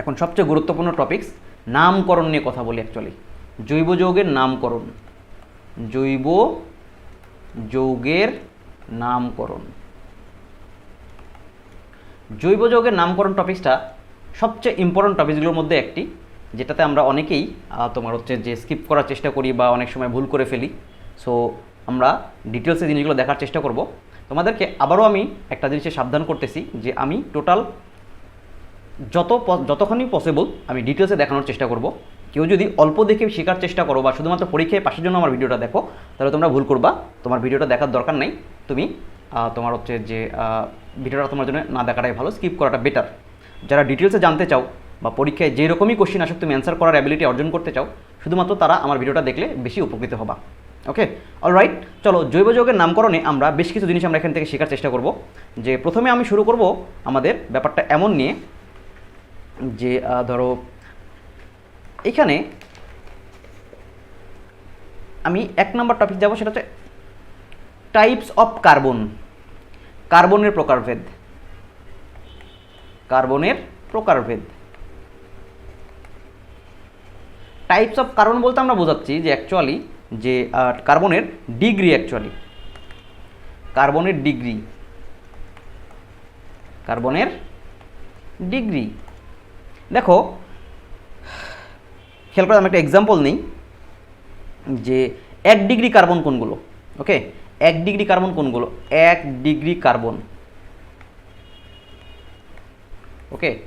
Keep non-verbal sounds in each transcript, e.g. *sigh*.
এখন সবচেয়ে গুরুত্বপূর্ণ টপিকস নামকরণ নিয়ে কথা বলি অ্যাকচুয়ালি জৈব যৌগের নামকরণ। জৈব যৌগের নামকরণ। জৈব যৌগের নামকরণ টপিকসটা সবচেয়ে ইম্পর্ট্যান্ট টপিকসগুলোর মধ্যে একটি, যেটাতে আমরা অনেকেই তোমার হচ্ছে যে স্কিপ করার চেষ্টা করি বা অনেক সময় ভুল করে ফেলি। সো আমরা ডিটেলসে জিনিসগুলো দেখার চেষ্টা করব। তোমাদেরকে আবারও আমি একটা জিনিসে সাবধান করতেছি যে আমি টোটাল যত যতখানি পসিবল আমি ডিটেলসে দেখানোর চেষ্টা করব। কেউ যদি অল্প দেখে শেখার চেষ্টা করো বা শুধুমাত্র পরীক্ষায় পাশের জন্য আমার ভিডিওটা দেখো, তাহলে তোমরা ভুল করবা। তোমার ভিডিওটা দেখার দরকার নেই। তুমি তোমার হচ্ছে যে ভিডিওটা তোমার জন্য না দেখাটাই ভালো স্কিপ করাটা বেটার যারা ডিটেলসে জানতে চাও বা পরীক্ষায় যে রকমই কোশ্চেন আসুক, তুমি অ্যান্সার করার অ্যাবিলিটি অর্জন করতে চাও, শুধুমাত্র তারা আমার ভিডিওটা দেখলে বেশি উপকৃত হবা। ওকে অলরাইট চলো, জৈব যৌগের নামকরণে আমরা বেশ কিছু জিনিস আমরা এখান থেকে শেখার চেষ্টা করব। যে প্রথমে আমি শুরু করব আমাদের ব্যাপারটা এমন নিয়ে যে ধরো, এখানে আমি এক নম্বর টপিক যাব সেটা হচ্ছে টাইপস অফ কার্বন কার্বনের প্রকারভেদ। কার্বনের প্রকারভেদ। টাইপস অফ কার্বন বলতে আমরা বোঝাচ্ছি যে অ্যাকচুয়ালি যে কার্বনের ডিগ্রি অ্যাকচুয়ালি কার্বনের ডিগ্রি কার্বনের ডিগ্রি দেখো, খেয়াল করে, আমি একটা এক্সাম্পল নিই, যে এক ডিগ্রি কার্বন কোনগুলো? ওকে এক ডিগ্রি কার্বন কোনগুলো? এক ডিগ্রি কার্বন ওকে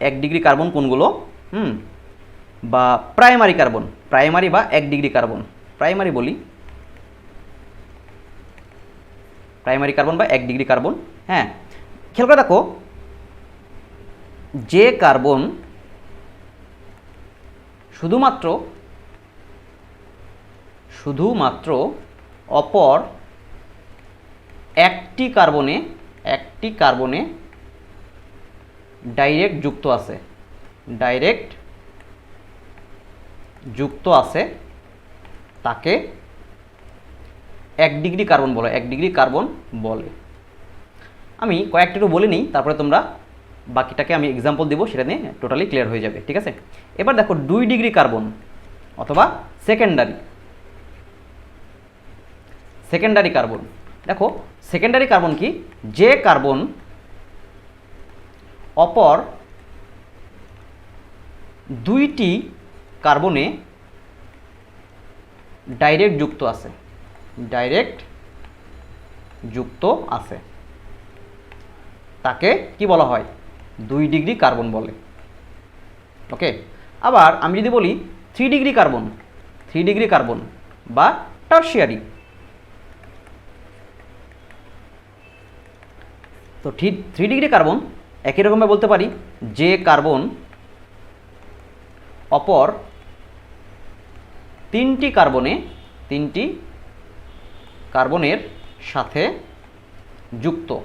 এক ডিগ্রি কার্বন কোনগুলো? হুম? বা প্রাইমারি কার্বন প্রাইমারি বা এক ডিগ্রি কার্বন প্রাইমারি বলি। প্রাইমারি কার্বন বা এক ডিগ্রি কার্বন হ্যাঁ। খেয়াল করে দেখো যে কার্বন শুধুমাত্র শুধুমাত্র অপর একটি কার্বনে একটি কার্বনে ডাইরেক্ট যুক্ত আছে, ডাইরেক্ট যুক্ত আছে তাকে এক ডিগ্রি কার্বন বলে, এক ডিগ্রি কার্বন বলে। আমি কয়েকটা একটু বলে নিই, তারপরে তোমরা বাকিটাকে আমি এক্সাম্পল দেবো, সেটা নিয়ে টোটালি ক্লিয়ার হয়ে যাবে, ঠিক আছে? এবার দেখো দুই ডিগ্রি কার্বন অথবা সেকেন্ডারি সেকেন্ডারি কার্বন দেখো সেকেন্ডারি কার্বন কি? যে কার্বন অপর দুইটি কার্বনে ডাইরেক্ট যুক্ত আছে। ডাইরেক্ট যুক্ত আছে। তাকে কি বলা হয়? দুই ডিগ্রি কার্বন বলে। ওকে? আবার আমি যদি বলি three degree carbon, three degree carbon বা টার্সিয়ারি। তো থ্রি থ্রি ডিগ্রি কার্বন একই রকমভাবে বলতে পারি, যে কার্বন অপর তিনটি কার্বনে, তিনটি কার্বনের সাথে যুক্ত।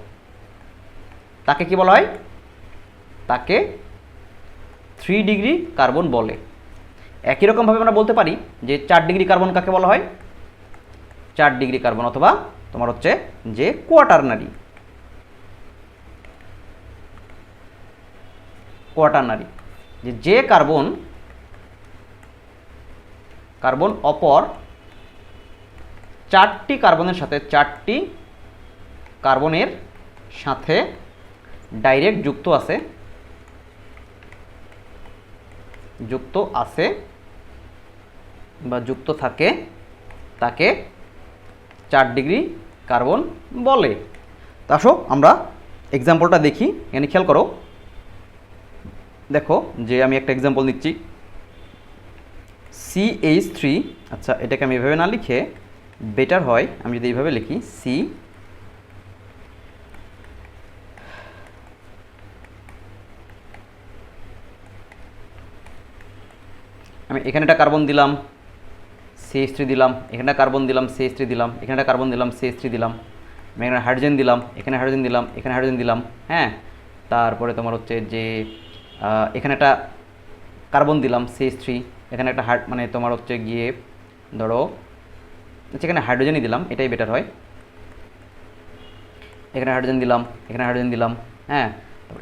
তাকে কি বলা হয়? তাকে থ্রি ডিগ্রি কার্বন বলে। একই রকমভাবে আমরা বলতে পারি যে চার ডিগ্রি কার্বন কাকে বলা হয়? চার ডিগ্রি কার্বন অথবা তোমার হচ্ছে যে কোয়াটারনারি কোয়াটারনারি যে যে কার্বন কার্বন অপর চারটি কার্বনের সাথে চারটি কার্বনের সাথে ডাইরেক্ট যুক্ত আছে। যুক্ত আছে বা যুক্ত থাকে, তাকে চার ডিগ্রি কার্বন বলে। আসো, আমরা এক্সাম্পলটা দেখি। এখানে খেয়াল করো। দেখো যে আমি একটা এক্সাম্পল নিচ্ছি। সি এইচ থ্রি আচ্ছা এটাকে আমি এভাবে না লিখে বেটার হয়, আমি যদি এইভাবে লিখি সি আমি এখানে একটা কার্বন দিলাম সিএইচ থ্রি দিলাম, এখানে কার্বন দিলাম সিএইচ থ্রি দিলাম, এখানে একটা কার্বন দিলাম সিএইচ থ্রি দিলাম। আমি এখানে হাইড্রোজেন দিলাম, এখানে হাইড্রোজেন দিলাম, এখানে হাইড্রোজেন দিলাম হ্যাঁ? তারপরে তোমার হচ্ছে যে এখানে একটা কার্বন দিলাম সিএইচ থ্রি এখানে একটা হাইড মানে তোমার হচ্ছে গিয়ে, ধরো এখানে হাইড্রোজেনই দিলাম, এটাই বেটার হয়। এখানে হাইড্রোজেন দিলাম, এখানে হাইড্রোজেন দিলাম হ্যাঁ?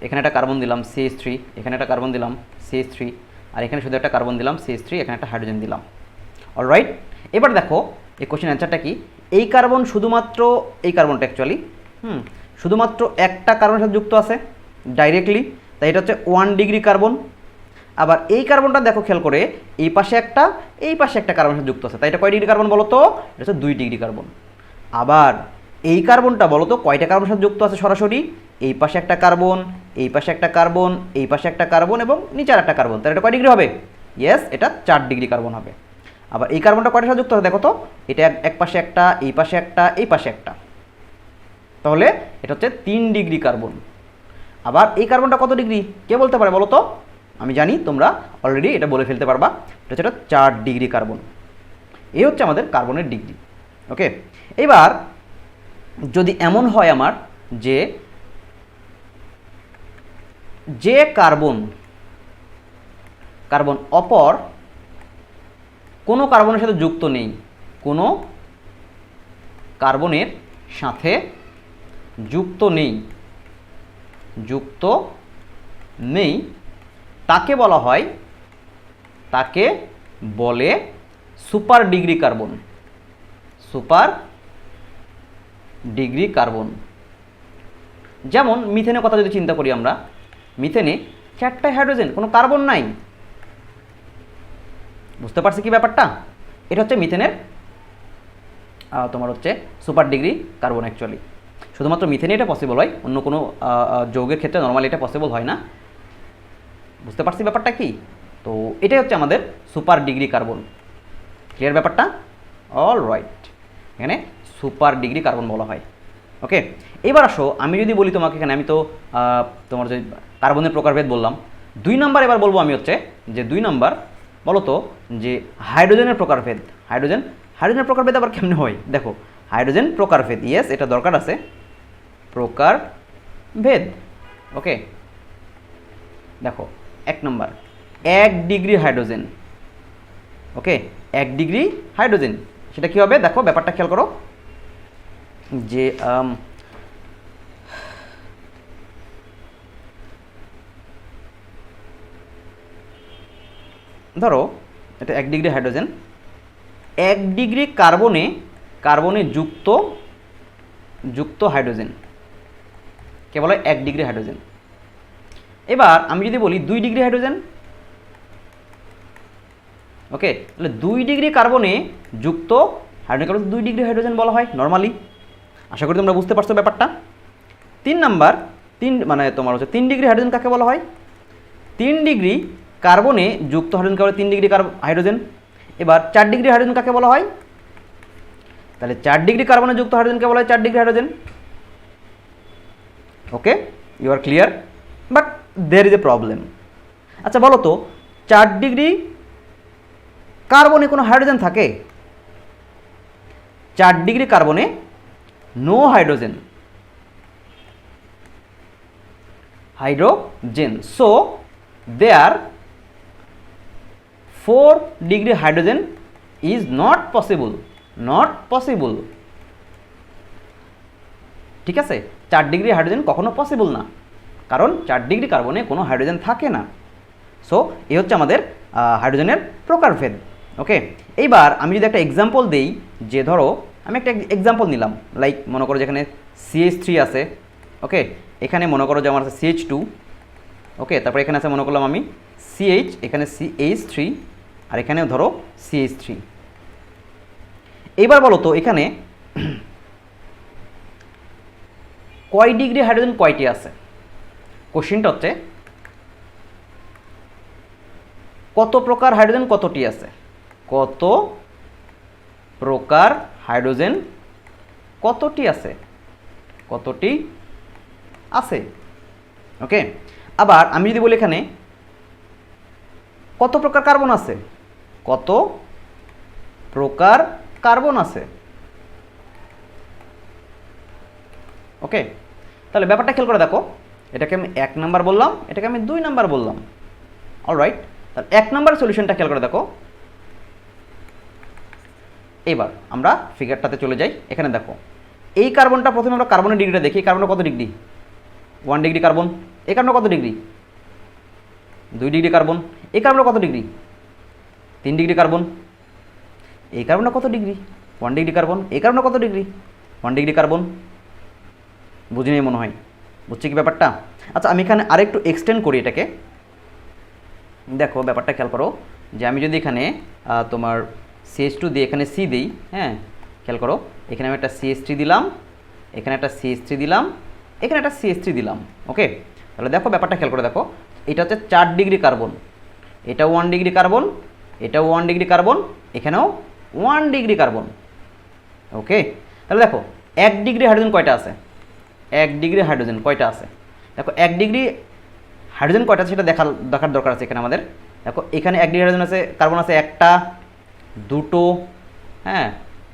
এখানে একটা কার্বন দিলাম সিএস থ্রি এখানে একটা কার্বন দিলাম সিএস থ্রি আর এখানে শুধু একটা কার্বন দিলাম সিএস থ্রি এখানে একটা হাইড্রোজেন দিলাম। অলরাইট এবার দেখো, এই কোশ্চেন অ্যান্সারটা কি? এই কার্বন শুধুমাত্র, এই কার্বনটা অ্যাকচুয়ালি হুম, শুধুমাত্র একটা কার্বনের সাথে যুক্ত আছে ডাইরেক্টলি তাই এটা হচ্ছে ওয়ান ডিগ্রি কার্বন আবার এই কার্বনটা দেখো খেয়াল করে, এই পাশে একটা, এই পাশে একটা কার্বনের সাথে যুক্ত আছে। তাই এটা কয় ডিগ্রি কার্বন বলো তো এটা হচ্ছে দুই ডিগ্রি কার্বন আবার এই কার্বনটা বলো তো কয়টা কার্বনের সাথে যুক্ত আছে সরাসরি? এই পাশে একটা কার্বন, এই পাশে একটা কার্বন, এই পাশে একটা কার্বন এবং নিচে একটা কার্বন। তাহলে এটা কয় ডিগ্রি হবে? ইয়েস এটা চার ডিগ্রি কার্বন হবে। আবার এই কার্বনটা কয়টা সাথে যুক্ত আছে দেখো তো? এটা এক পাশে একটা, এই পাশে একটা, এই পাশে একটা। তাহলে এটা হচ্ছে তিন ডিগ্রি কার্বন। আবার এই কার্বনটা কত ডিগ্রি? কে বলতে পারে বলো তো? আমি জানি তোমরা অলরেডি এটা বলে ফেলতে পারবা। এটা হচ্ছে এটা চার ডিগ্রি কার্বন। এই হচ্ছে আমাদের কার্বনের ডিগ্রি। ওকে এবার যদি এমন হয় আমার যে যে কার্বন কার্বন অপর কোনো কার্বনের সাথে যুক্ত নেই, কোনো কার্বনের সাথে যুক্ত নেই যুক্ত নেই, তাকে বলা হয়, তাকে বলে super degree carbon, super degree carbon. যেমন মিথেনের কথা যদি চিন্তা করি আমরা মিথেনে চারটায় হাইড্রোজেন, কোনো কার্বন নাই। বুঝতে পারছি কি ব্যাপারটা? এটা হচ্ছে মিথেনের তোমার হচ্ছে সুপার ডিগ্রি কার্বন অ্যাকচুয়ালি শুধুমাত্র মিথেনে এটা পসিবল হয়, অন্য কোনো যৌগের ক্ষেত্রে নর্মালি এটা পসিবল হয় না। বুঝতে পারছি ব্যাপারটা কি? তো এটাই হচ্ছে আমাদের সুপার ডিগ্রি কার্বন। ক্লিয়ার ব্যাপারটা? অল রাইট এখানে সুপার ডিগ্রি কার্বন বলা হয়। ওকে এবার আসো, আমি যদি বলি তোমাকে এখানে, আমি তো তোমার যে কার্বনের প্রকারভেদ বললাম, দুই নাম্বার এবার বলব আমি হচ্ছে যে দুই নাম্বার বলতো যে হাইড্রোজেনের প্রকারভেদ। হাইড্রোজেন, হাইড্রোজেনের প্রকারভেদ আবার কেমনে হয়? দেখো, হাইড্রোজেন প্রকারভেদ ইয়েস এটা দরকার আছে। প্রকার ভেদ ওকে দেখো, এক নম্বর, এক ডিগ্রি হাইড্রোজেন ওকে এক ডিগ্রি হাইড্রোজেন, সেটা কি হবে? দেখো, ব্যাপারটা খেয়াল করো। যে ধরো, এটা এক ডিগ্রি হাইড্রোজেন। এক ডিগ্রি কার্বনে কার্বনে যুক্ত যুক্ত হাইড্রোজেন। কে বলা? এক ডিগ্রি হাইড্রোজেন। এবার আমি যদি বলি দুই ডিগ্রি হাইড্রোজেন, ওকে? তাহলে দুই ডিগ্রি কার্বনে যুক্ত হাইড্রোজেন, কার্বন দুই ডিগ্রি হাইড্রোজেন বলা হয়, নর্মালি। আশা করি তোমরা বুঝতে পারছ ব্যাপারটা। তিন নাম্বার, তিন মানে তোমার হচ্ছে তিন ডিগ্রি হাইড্রোজেন কাকে বলা হয়? তিন ডিগ্রি কার্বনে যুক্ত হাইড্রোজেন কার্বনে তিন ডিগ্রি হাইড্রোজেন। এবার চার ডিগ্রি হাইড্রোজেন কাকে বলা হয়? তাহলে চার ডিগ্রি কার্বনে যুক্ত হাইড্রোজেনকে বলা হয়? চার degree hydrogen. Okay you are clear but there is a problem আচ্ছা বলো তো, চার ডিগ্রি কার্বনে কোনো হাইড্রোজেন থাকে? চার degree কার্বনে no hydrogen hydrogen so there four degree hydrogen is not possible not possible ঠিক আছে? চার ডিগ্রি হাইড্রোজেন কখনো পসিবল না। কারণ চার ডিগ্রি কার্বনে কোনো হাইড্রোজেন থাকে না। সো এই হচ্ছে আমাদের হাইড্রোজেনের প্রকারভেদ। ওকে এইবার আমি যদি একটা এক্সাম্পল দেই, যে ধরো আমি একটা এক্সাম্পল নিলাম লাইক মনে করো যেখানে সিএইচ থ্রি আছে ওকে এখানে মনে করো যে আমার আছে সিএইচ টু ওকে তারপরে এখানে আছে মনে করলাম আমি সিএইচ এখানে সিএইচ থ্রি আর এখানেও ধরো সিএইচ থ্রি এইবার বলো তো, এখানে *clears throat* কয় ডিগ্রি হাইড্রোজেন কয়টি আছে? কোশ্চিনটা হচ্ছে, কত প্রকার হাইড্রোজেন কতটি আছে? কত প্রকার হাইড্রোজেন কতটি আছে? কতটি আছে? ওকে, আবার আমি যদি বলি এখানে কত প্রকার কার্বন আছে? কত প্রকার কার্বন আছে? ওকে, তাহলে ব্যাপারটা খেয়াল করে দেখো। এটাকে আমি এক নাম্বার বললাম, এটাকে আমি দুই নাম্বার বললাম। অলরাইট তাহলে এক নাম্বার সলিউশনটা খেয়াল করে দেখো। এবার আমরা ফিগারটাতে চলে যাই। এখানে দেখো, এই কার্বনটা প্রথমে আমরা কার্বনের ডিগ্রিটা দেখি। কার্বনটা কত ডিগ্রি ওয়ান ডিগ্রি কার্বন এই কার্বনটা কত ডিগ্রি দুই ডিগ্রি কার্বন এই কার্বনটা কত ডিগ্রি তিন ডিগ্রি কার্বন এই কার্বনটা কত ডিগ্রি ওয়ান ডিগ্রি কার্বন এই কার্বনটা কত ডিগ্রি ওয়ান ডিগ্রি কার্বন বুঝিনি মনে হয়। বুঝছি কি ব্যাপারটা? আচ্ছা আমি এখানে আরেকটু এক্সটেন্ড করি এটাকে। দেখো, ব্যাপারটা খেয়াল করো যে আমি যদি এখানে তোমার সিএস টু দিয়ে এখানে সি দিই হ্যাঁ? খেয়াল করো, এখানে আমি একটা সিএস দিলাম, এখানে একটা সিএস দিলাম, এখানে একটা সিএস দিলাম ওকে তাহলে দেখো ব্যাপারটা খেয়াল করে দেখো, এটা হচ্ছে চার ডিগ্রি কার্বন, এটা ওয়ান ডিগ্রি কার্বন এটাও ওয়ান ডিগ্রি কার্বন, এখানেও ওয়ান ডিগ্রি কার্বন ওকে তাহলে দেখো, এক ডিগ্রি হাইড্রোজেন কয়টা আছে? এক ডিগ্রি হাইড্রোজেন কয়টা আছে? দেখো, এক ডিগ্রি হাইড্রোজেন কয়টা আছে সেটা দেখার দেখার দরকার আছে এখানে আমাদের। দেখো, এখানে এক ডিগ্রি হাইড্রোজেন আছে, কার্বন আছে একটা দুটো হ্যাঁ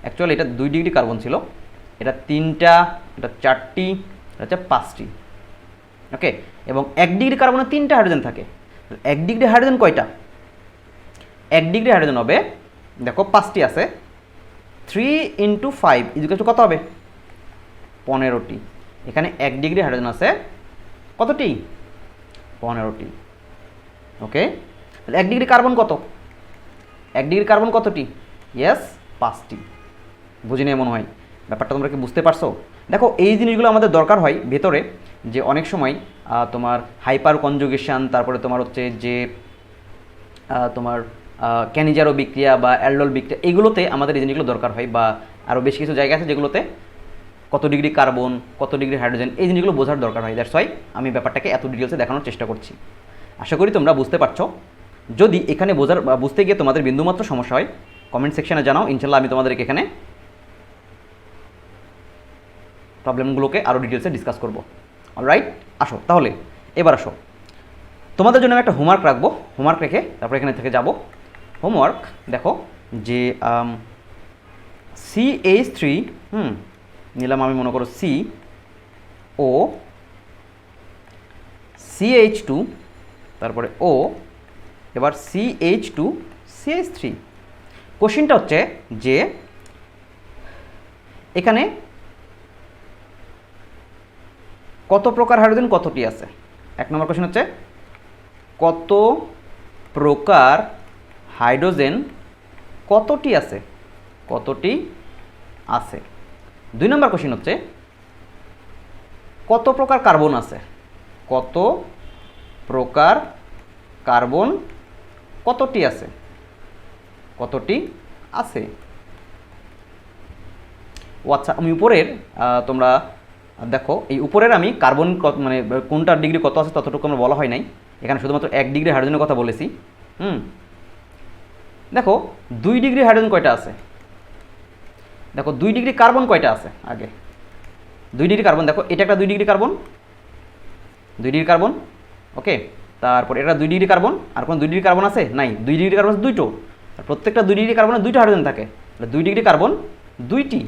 অ্যাকচুয়ালি এটা দুই ডিগ্রি কার্বন ছিল, এটা তিনটা, এটা চারটি, এটা হচ্ছে পাঁচটি ওকে এবং এক ডিগ্রি কার্বনে তিনটা হাইড্রোজেন থাকে, এক ডিগ্রি হাইড্রোজেন কয়টা? এক ডিগ্রি হাইড্রোজেন হবে, দেখো পাঁচটি আছে থ্রি ইন্টু ফাইভ ইজুকাল কত হবে? পনেরোটি, এখানে এক ডিগ্রি হাইড্রোজেন আছে, কতটি? পনেরোটি ওকে তাহলে এক ডিগ্রি কার্বন কত? এক ডিগ্রি কার্বন কতটি? ইয়েস পাঁচটি। বুঝি নিয়ে মনে হয়। ব্যাপারটা তোমরা কি বুঝতে পারছ? দেখো, এই জিনিসগুলো আমাদের দরকার হয় ভেতরে, যে অনেক সময় তোমার হাইপার কনজুগেশন তারপরে তোমার হচ্ছে যে তোমার ক্যানিজারো বিক্রিয়া বা অ্যালডোল বিক্রিয়া, এগুলোতে আমাদের এই জিনিসগুলো দরকার হয় বা আরও বেশ কিছু জায়গা আছে যেগুলোতে কত ডিগ্রি কার্বন, কত ডিগ্রি হাইড্রোজেন, এই জিনিসগুলো বোঝার দরকার হয়। দ্যাটস ওয়াই আমি ব্যাপারটাকে এত ডিটেলসে দেখানোর চেষ্টা করছি। আশা করি তোমরা বুঝতে পারছ। যদি এখানে বোঝার বুঝতে গিয়ে তোমাদের বিন্দুমাত্র সমস্যা হয় কমেন্ট সেকশনে জানাও, ইনশাল্লাহ আমি তোমাদেরকে এখানে প্রবলেমগুলোকে আরও ডিটেলসে ডিসকাস করব। অলরাইট আসো, তাহলে, এবার আসো। তোমাদের জন্য আমি একটা হোমওয়ার্ক রাখব হোমওয়ার্ক রেখে তারপর এখানে থেকে যাব। হোমওয়ার্ক দেখো, যে সি এইচ থ্রি হুম, নিলাম আমি মনে করো সি ও সি এইচ টু তারপরে ও এবার C H two C H three কোশ্চিনটা হচ্ছে যে, এখানে কত প্রকার হাইড্রোজেন কতটি আছে? এক নম্বর কোশ্চেন হচ্ছে, কত প্রকার হাইড্রোজেন কতটি আছে? কতটি আছে? দুই নম্বর কোশ্চেন হচ্ছে, কত প্রকার কার্বন আছে? কত প্রকার কার্বন কতটি আছে? কতটি আছে? ও আচ্ছা আমি উপরের তোমরা দেখো, এই উপরের আমি কার্বন মানে কোনটার ডিগ্রি কত আছে ততটুকু আমরা বলা হয় নাই। এখানে শুধুমাত্র এক ডিগ্রি হাইড্রোজেনের কথা বলেছি। হুম? দেখো, দুই ডিগ্রি হাইড্রোজেন কয়টা আছে? দেখো, দুই ডিগ্রি কার্বন কয়টা আছে আগে? দুই ডিগ্রি কার্বন, দেখো, এটা একটা দুই ডিগ্রি কার্বন। দুই ডিগ্রি কার্বন, ওকে? তারপর এটা দুই ডিগ্রি কার্বন, আর কোনো দুই ডিগ্রি কার্বন আছে? নাই। দুই ডিগ্রি কার্বন আছে দুইটো। প্রত্যেকটা দুই ডিগ্রি কার্বনে দুইটা হাইড্রোজেন থাকে। তাহলে দুই ডিগ্রি কার্বন দুইটি।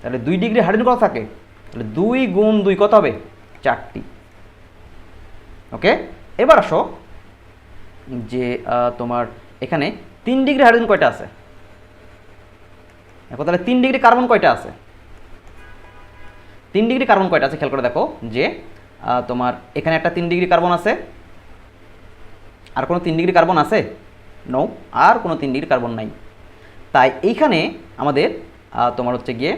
তাহলে দুই ডিগ্রি হাইড্রোজেন কত থাকে? তাহলে দুই গুণ দুই কত হবে? চারটি। ওকে? এবার আসো যে তোমার এখানে তিন ডিগ্রি হাইড্রোজেন কয়টা আছে? দেখো তাহলে তিন ডিগ্রি কার্বন কয়টা আছে? তিন ডিগ্রি কার্বন কয়টা আছে? খেয়াল করে দেখো যে তোমার এখানে একটা তিন ডিগ্রি কার্বন আছে আর কোনো তিন ডিগ্রি কার্বন আছে? নো আর কোনো তিন ডিগ্রি কার্বন নাই। তাই এইখানে আমাদের তোমার হচ্ছে গিয়ে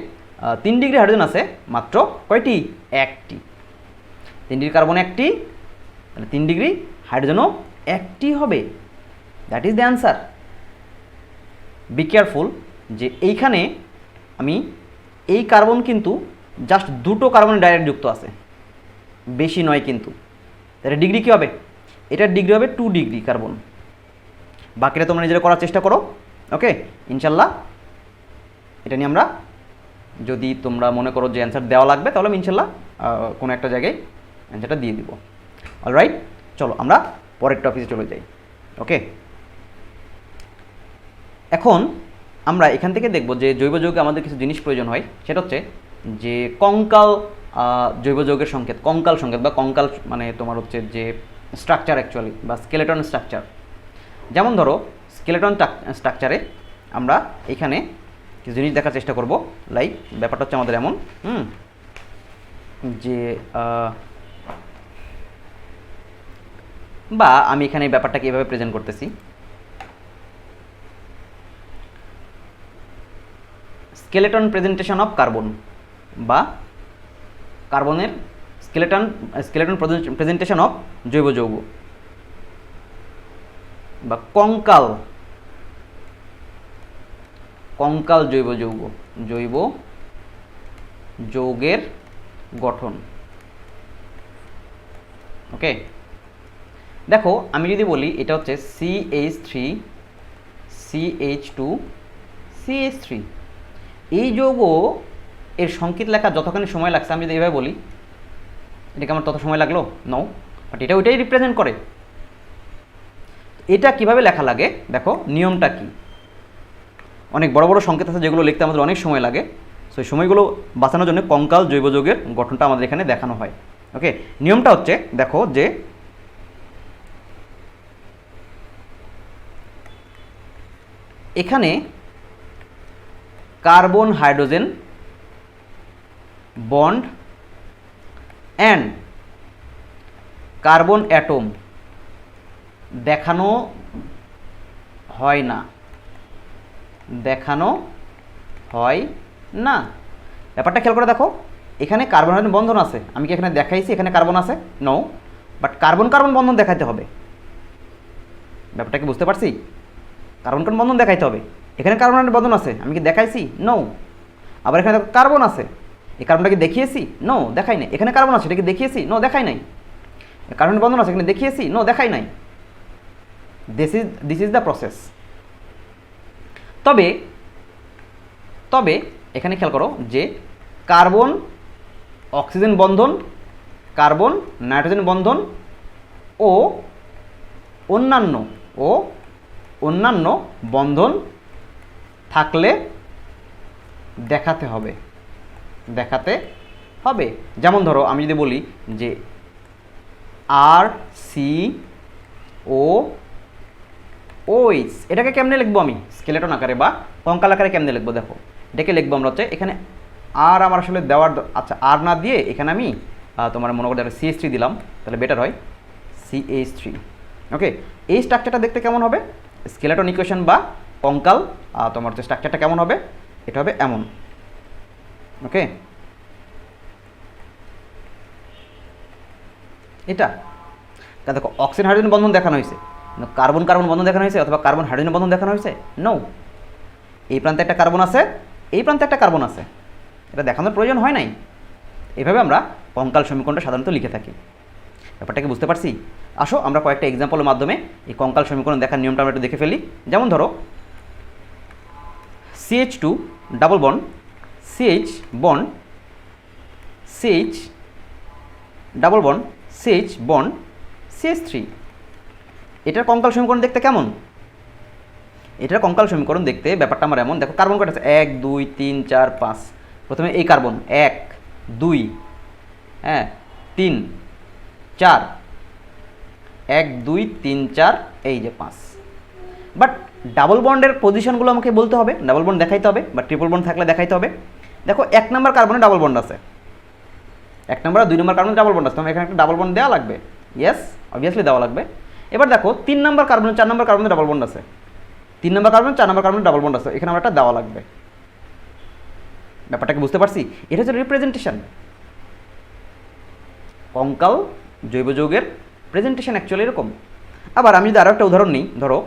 তিন ডিগ্রি হাইড্রোজেন আছে, মাত্র কয়টি? একটি। তিন ডিগ্রি কার্বন একটি, তাহলে তিন ডিগ্রি হাইড্রোজেনও একটি হবে। That is the answer be careful যে এইখানে আমি এই কার্বন কিন্তু জাস্ট দুটো কার্বন ডাইরেক্ট যুক্ত আছে। বেশি নয় কিন্তু। তাহলে ডিগ্রি কী হবে? এটার ডিগ্রি হবে টু ডিগ্রি কার্বন বাকিটা তোমরা নিজেরা করার চেষ্টা করো ওকে ইনশাল্লাহ। এটা নিয়ে আমরা যদি তোমরা মনে করো যে অ্যান্সার দেওয়া লাগবে, তাহলে আমি ইনশাল্লাহ কোনো একটা জায়গায় অ্যান্সারটা দিয়ে দিব। অলরাইট চলো, আমরা পরের টপিকে চলে যাই ওকে এখন আমরা এখান থেকে দেখব যে জৈব যৌগে আমাদের কিছু জিনিস প্রয়োজন হয়, সেটা হচ্ছে যে কঙ্কাল জৈব যৌগের সংকেত, কঙ্কাল সংকেত বা কঙ্কাল মানে তোমার হচ্ছে যে স্ট্রাকচার অ্যাকচুয়ালি বা স্কেলেটন স্ট্রাকচার যেমন ধরো স্কেলেটন স্ট্রাকচারে আমরা এখানে কিছু জিনিস দেখার চেষ্টা করব। লাইক ব্যাপারটা হচ্ছে আমাদের এমন, হুম? যে বা আমি এখানে ব্যাপারটাকে এভাবে প্রেজেন্ট করতেছি। স্কেলেটন প্রেজেন্টেশন অফ কার্বন বা কার্বনের স্কেলেটন স্কেলেটন প্রেজেন্টেশন অফ জৈব যৌগ বা কঙ্কাল কঙ্কাল জৈব যৌগ জৈব যৌগের গঠন ওকে দেখো আমি যদি বলি এটা হচ্ছে CH three CH two CH three এই যৌগ এর সংকেত লেখা যতখানি সময় লাগছে আমি যদি এভাবে বলি এটাকে আমার তত সময় লাগল? নও বাট এটা ওইটাই রিপ্রেজেন্ট করে। এটা কীভাবে লেখা লাগে? দেখো, নিয়মটা কি? অনেক বড় বড় সংকেত আছে যেগুলো লিখতে আমাদের অনেক সময় লাগে। সো সময়গুলো বাঁচানোর জন্য কঙ্কাল জৈব যৌগের গঠনটা আমাদের এখানে দেখানো হয়। ওকে নিয়মটা হচ্ছে, দেখো যে এখানে carbon, hydrogen bond and carbon atom দেখানো হয় না। দেখানো হয় না। ব্যাপারটা খেয়াল করে দেখো, এখানে কার্বন হাইড্রোজেন বন্ধন আছে। আমি কি এখানে দেখাইছি? এখানে কার্বন আছে? নো বাট কার্বন কার্বন বন্ধন দেখাইতে হবে। ব্যাপারটা কি বুঝতে পারছি? কার্বন কার্বন বন্ধন দেখাইতে হবে। এখানে কার্বন বন্ধন আছে। আমি কি দেখাইছি? নো আবার এখানে দেখো কার্বন আছে। এই কার্বনটা কি দেখিয়েছি? নো দেখাই নাই। এখানে কার্বন আছে, এটা কি দেখিয়েছি? নো দেখাই নাই। কার্বন বন্ধন আছে, এখানে দেখিয়েছি? নো দেখাই নাই। This is this is the process তবে তবে এখানে খেয়াল করো যে কার্বন, অক্সিজেন বন্ধন, কার্বন, নাইট্রোজেন বন্ধন ও অন্যান্য ও অন্যান্য বন্ধন থাকলে দেখাতে হবে। দেখাতে হবে। যেমন ধরো, আমি যদি বলি যে আর, সি, ও ওইস এটাকে কেমনে লিখব আমি? স্কেলেটন আকারে বা কঙ্কাল আকারে কেমনে লিখব? দেখো, এটাকে লিখব আমরা হচ্ছে এখানে আর আমার আসলে দেওয়ার আচ্ছা আর না দিয়ে এখানে আমি তোমার মনে করে সিএস থ্রি দিলাম, তাহলে বেটার হয় সিএইচ থ্রি ওকে এই স্ট্রাকচারটা দেখতে কেমন হবে? স্কেলেটন ইকুয়েশন বা কঙ্কাল তোমার হচ্ছে স্ট্রাকচারটা কেমন হবে? এটা হবে এমন। ওকে এটা। তা দেখো অক্সিজেন হাইড্রোজেন বন্ধন দেখানো হয়েছে। কার্বন কার্বন বন্ধন দেখানো হয়েছে অথবা কার্বন হাইড্রোজেন বন্ধন দেখানো হয়েছে? নো এই প্রান্তে একটা কার্বন আছে, এই প্রান্তে একটা কার্বন আছে। এটা দেখানোর প্রয়োজন হয় নাই। এভাবে আমরা কঙ্কাল সমীকরণটা সাধারণত লিখে থাকি। ব্যাপারটাকে বুঝতে পারছি? আসো, আমরা কয়েকটা এক্সাম্পলের মাধ্যমে এই কঙ্কাল সমীকরণ দেখার নিয়মটা আমরা একটু দেখে ফেলি। যেমন ধরো CH two double bond CH bond CH double bond CH bond CH three এটার কঙ্কাল সমীকরণ দেখতে কেমন? এটার কঙ্কাল সমীকরণ দেখতে ব্যাপারটা আমার এমন। দেখো কার্বন কয়টা আছে? এক, দুই, তিন, চার, পাঁচ। প্রথমে এই কার্বন এক, দুই হ্যাঁ তিন, চার। এক, দুই, তিন, চার, এই যে পাঁচ। বাট ডাবল বন্ডের পজিশনগুলো আমাকে বলতে হবে। ডাবল বন্ড দেখাইতে হবে, বা ট্রিপল বন্ড থাকলে দেখাইতে হবে। দেখো, এক নাম্বার কার্বনে ডাবল বন্ড আছে। এক নম্বর আর দুই নম্বর কার্বনে ডাবল বন্ড আছে। তোমার এখানে একটা ডাবল বন্ড দেওয়া লাগবে। ইয়েস অবভিয়াসলি দেওয়া লাগবে। এবার দেখো, তিন নম্বর কার্বনে চার নম্বর কার্বনে ডাবল বন্ড আছে। তিন নম্বর কার্বন চার নম্বর কার্বন ডাবল বন্ড আছে। এখানে আমার একটা দেওয়া লাগবে। ব্যাপারটাকে বুঝতে পারছি? এটা হচ্ছে রিপ্রেজেন্টেশন কঙ্কাল জৈব যৌগের প্রেজেন্টেশন অ্যাকচুয়ালি এরকম। আবার আমি যদি আরও একটা উদাহরণ নিই, ধরো,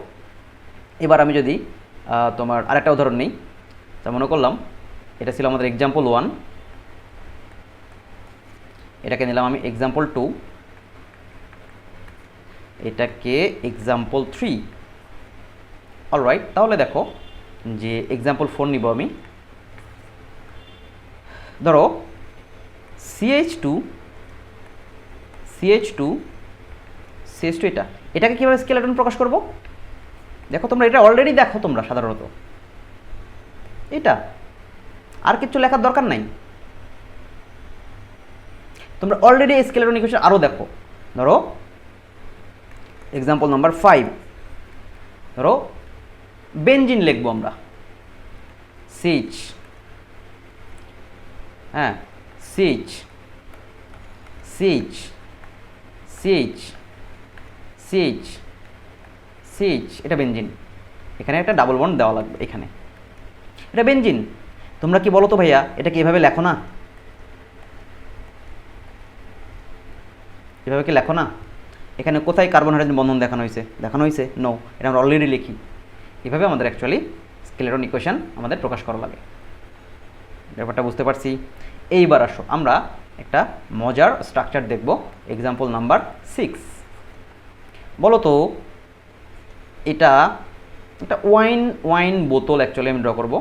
এবার আমি যদি তোমার আরেকটা উদাহরণ নিই তা মনে করলাম এটা ছিল আমাদের এক্সাম্পল ওয়ান এটাকে নিলাম আমি এক্সাম্পল টু এটাকে এক্সাম্পল থ্রি অলরাইট তাহলে দেখো যে এক্সাম্পল ফোর নিব আমি। ধরো CH two CH two CH two এটা। এটাকে কীভাবে স্কেলেটন প্রকাশ করব? দেখো তোমরা, এটা অলরেডি দেখো তোমরা সাধারণত। এটা আর কিছু লেখার দরকার নাই। তোমরা অলরেডি স্কেলেটন ইকুয়েশন আরও দেখো। ধরো এক্সাম্পল নাম্বার ফাইভ ধরো বেঞ্জিন লিখব আমরা। সিচ হ্যাঁ সিচ সিচ সিচ সিএইচ সিএইচ এটা বেঞ্জিন এখানে একটা ডাবল বন্ড দেওয়া লাগবে এখানে। এটা বেঞ্জিন তোমরা কি বলো তো ভাইয়া, এটা কি এভাবে লেখো না? এভাবে কি লেখো না? এখানে কোথায় কার্বন হাইড্রোজেন বন্ধন দেখানো হয়েছে? দেখানো হয়েছে? নো এটা আমরা অলরেডি লিখি। এভাবে আমাদের অ্যাকচুয়ালি স্কেলেটন ইকুয়েশন আমাদের প্রকাশ করা লাগে। ব্যাপারটা বুঝতে পারছি। এইবার আসো, আমরা একটা মজার স্ট্রাকচার দেখব। এক্সাম্পল নাম্বার সিক্স বলো তো, এটা একটা ওয়াইন ওয়াইন বোতল অ্যাকচুয়ালি আমি ড্র করব।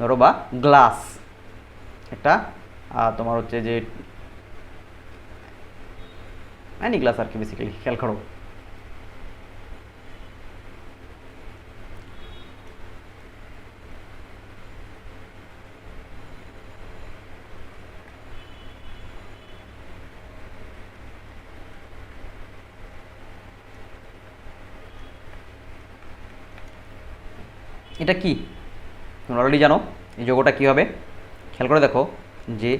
ধরো বা গ্লাস একটা তোমার হচ্ছে যে অ্যানি গ্লাস আর কি বেসিক্যালি খেয়াল করো। এটা কি? তোমরা অলরেডি জানো এই যোগটা কী হবে? খেয়াল করে দেখো যে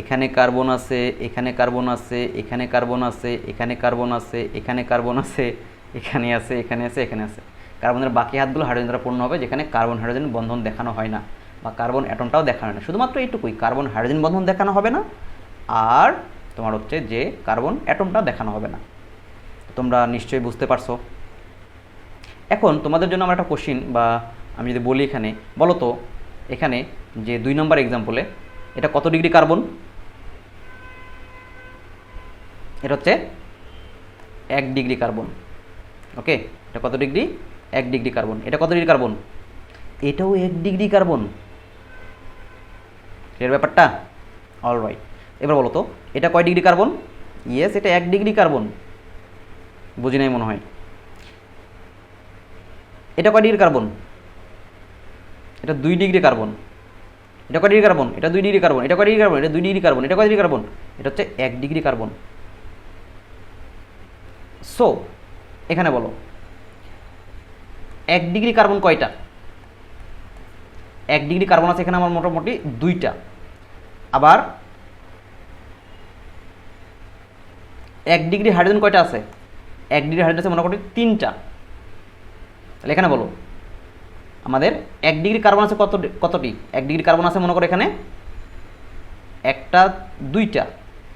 এখানে কার্বন আছে, এখানে কার্বন আছে, এখানে কার্বন আছে, এখানে কার্বন আছে, এখানে কার্বন আছে, এখানে আছে এখানে আছে এখানে আছে। কার্বনের বাকি হাতগুলো হাইড্রোজেন দ্বারা পূর্ণ হবে, যেখানে কার্বন হাইড্রোজেন বন্ধন দেখানো হয় না বা কার্বন অ্যাটমটাও দেখানো না। শুধুমাত্র এইটুকুই, কার্বন হাইড্রোজেন বন্ধন দেখানো হবে না আর তোমার হচ্ছে যে কার্বন অ্যাটমটা দেখানো হবে না। তোমরা নিশ্চয়ই বুঝতে পারছ। এখন তোমাদের জন্য আমার একটা কোশ্চিন বা আমি যদি বলি এখানে, বলো তো, এখানে যে দুই নম্বর এক্সাম্পলে এটা কত ডিগ্রি কার্বন এটা হচ্ছে এক ডিগ্রি কার্বন ওকে এটা কত ডিগ্রি এক ডিগ্রি কার্বন এটা কত ডিগ্রি কার্বন এটাও এক ডিগ্রি কার্বন এর ব্যাপারটা? অল রাইট এবার বলো তো, এটা কয় ডিগ্রি কার্বন ইয়েস এটা এক ডিগ্রি কার্বন বুঝি নাই মনে হয়। এটা কয় ডিগ্রি কার্বন এটা দুই ডিগ্রি কার্বন। এটা কয় ডিগ্রি কার্বন? এটা দুই ডিগ্রি কার্বন। এটা কয় ডিগ্রি কার্বন? এটা দুই ডিগ্রি কার্বন। এটা কয় ডিগ্রি কার্বন? এটা হচ্ছে এক ডিগ্রি কার্বন। সো এখানে বলো। এক ডিগ্রি কার্বন কয়টা? এক ডিগ্রি কার্বন আছে এখানে আমার মোটামুটি দুইটা। আবার এক ডিগ্রি হাইড্রোজেন কয়টা আছে? এক ডিগ্রি হাইড্রোজেন আছে মোটামুটি তিনটা। তাহলে এখানে বলো। আমাদের এক ডিগ্রি কার্বন আছে কত কতটি? এক ডিগ্রি কার্বন আছে মনে করো এখানে? একটা, দুইটা।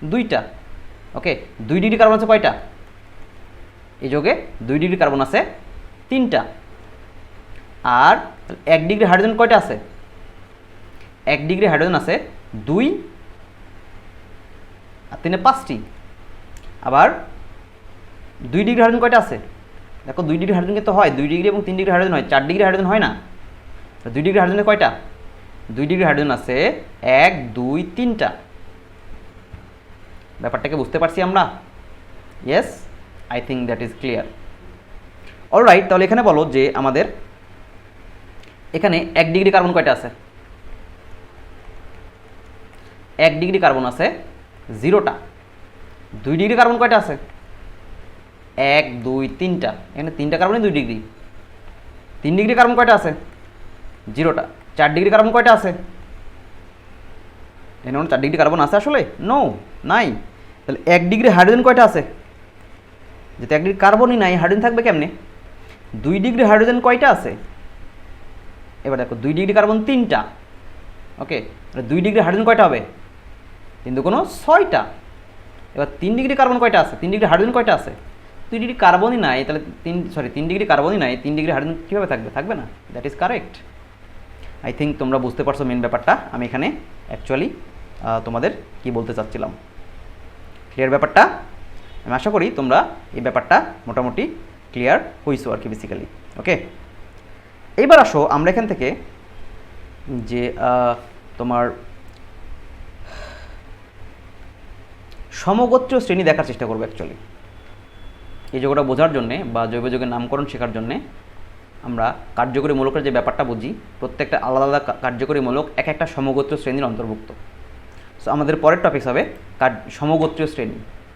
দুইটা। ওকে, দুই ডিগ্রি কার্বন আছে কয়টা? এই যোগে দুই ডিগ্রি কার্বন আছে তিনটা। আর এক ডিগ্রি হাইড্রোজেন কয়টা আছে? এক ডিগ্রি হাইড্রোজেন আছে দুই আর তিনে পাঁচটি। আবার দুই ডিগ্রি হাইড্রোজেন কয়টা আছে? দেখো দুই ডিগ্রি হাইড্রোজেন কিন্তু হয়, দুই ডিগ্রি এবং তিন ডিগ্রি হাইড্রোজেন হয়, চার ডিগ্রি হাইড্রোজেন হয় না? তো দুই ডিগ্রি হাইড্রোজেনে কয়টা? দুই ডিগ্রি হাইড্রোজেন আছে এক, দুই, তিনটা। ব্যাপারটাকে বুঝতে পারছি আমরা? Yes I think that is clear all right তাহলে এখানে বলো যে আমাদের এখানে এক ডিগ্রি কার্বন কয়টা আছে? এক ডিগ্রি কার্বন আছে জিরোটা। দুই ডিগ্রি কার্বন কয়টা আছে? এক, দুই, তিনটা। এখানে তিনটা কার্বনই দুই ডিগ্রি তিন ডিগ্রি কার্বন কয়টা আছে? জিরোটা চার ডিগ্রি কার্বন কয়টা আছে? এখানে চার ডিগ্রি কার্বন আছে আসলে? নো নাই। তাহলে এক ডিগ্রি হাইড্রোজেন কয়টা আছে? যেহেতু এক ডিগ্রি কার্বনই নাই হাইড্রোজেন থাকবে কেমনে? দুই ডিগ্রি হাইড্রোজেন কয়টা আছে? এবার দেখো, দুই ডিগ্রি কার্বন তিনটা। ওকে দুই ডিগ্রি হাইড্রোজেন কয়টা হবে? কিন্তু কোনো ছয়টা। এবার তিন ডিগ্রি কার্বন কয়টা আছে? তিন ডিগ্রি হাইড্রোজেন কয়টা আছে? দুই ডিগ্রি কার্বনই নাই, তাহলে তিন সরি তিন ডিগ্রি কার্বনই নাই, তিন ডিগ্রি হাইড্রোজেন কীভাবে থাকবে? থাকবে না? That is correct I think তোমরা বুঝতে পারছ মেন ব্যাপারটা। আমি এখানে অ্যাকচুয়ালি তোমাদের কি বলতে চাচ্ছিলাম? ক্লিয়ার ব্যাপারটা? আমি আশা করি তোমরা এই ব্যাপারটা মোটামুটি ক্লিয়ার হইছো আর কি বেসিক্যালি ওকে এইবার আসো, আমরা এখান থেকে যে তোমার সমগোত্রীয় শ্রেণি দেখার চেষ্টা করব অ্যাকচুয়ালি এই যোগটা বোঝার জন্যে বা জৈব যোগের নামকরণ শেখার জন্যে আমরা কার্যকরী মূলকের যে ব্যাপারটা বুঝি, প্রত্যেকটা আলাদা আলাদা কার্যকরী মূলক এক একটা সমগোত্রীয় শ্রেণির অন্তর্ভুক্ত। সো আমাদের পরের টপিক হবে সমগোত্রীয় শ্রেণি।